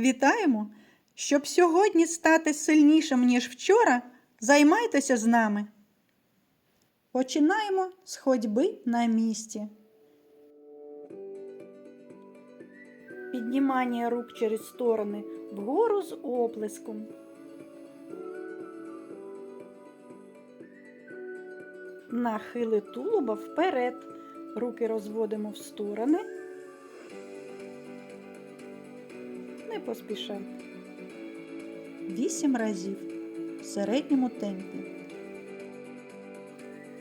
Вітаємо! Щоб сьогодні стати сильнішим, ніж вчора, займайтеся з нами. Починаємо з ходьби на місці. Піднімання рук через сторони вгору з оплеском. Нахили тулуба вперед. Руки розводимо в сторони. Не поспішайте. Вісім разів в середньому темпі.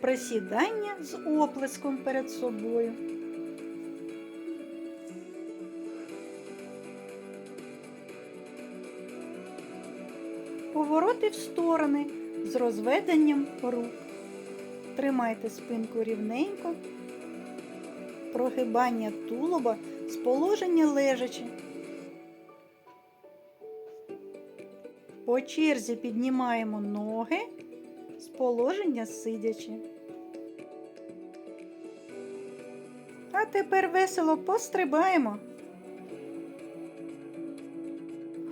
Присідання з оплеском перед собою. Повороти в сторони з розведенням рук. Тримайте спинку рівненько. Прогибання тулуба з положення лежачи. По черзі піднімаємо ноги з положення сидячи. А тепер весело пострибаємо.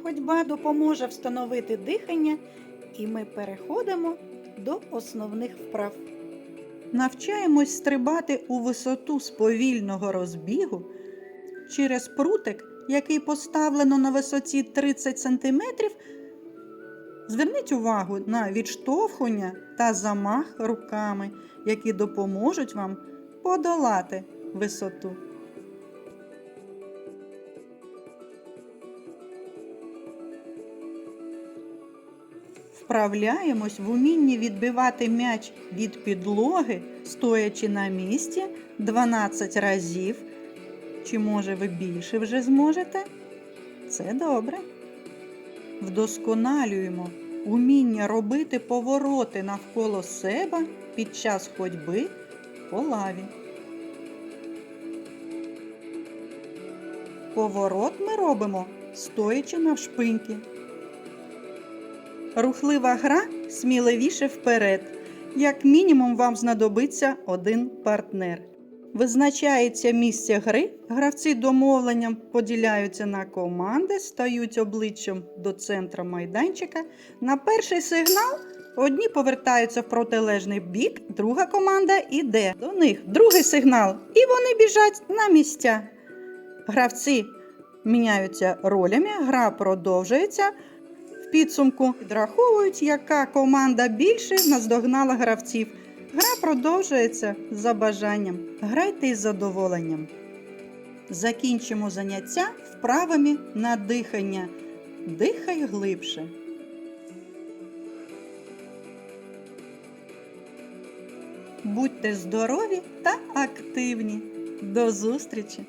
Ходьба допоможе встановити дихання, і ми переходимо до основних вправ. Навчаємось стрибати у висоту з повільного розбігу через прутик, який поставлено на висоті 30 см. Зверніть увагу на відштовхування та замах руками, які допоможуть вам подолати висоту. Вправляємось в умінні відбивати м'яч від підлоги, стоячи на місці 12 разів. Чи може ви більше вже зможете? Це добре. Вдосконалюємо уміння робити повороти навколо себе під час ходьби по лаві. Поворот ми робимо стоячи навшпиньки. Рухлива гра сміливіше вперед. Як мінімум, вам знадобиться один партнер. Визначається місце гри. Гравці домовленням поділяються на команди, стають обличчям до центра майданчика. На перший сигнал одні повертаються в протилежний бік, друга команда йде до них. Другий сигнал, і вони біжать на місця. Гравці міняються ролями, гра продовжується. В підсумку підраховують, яка команда більше наздогнала гравців. Гра продовжується за бажанням. Грайте із задоволенням. Закінчимо заняття вправами на дихання. Дихай глибше. Будьте здорові та активні. До зустрічі!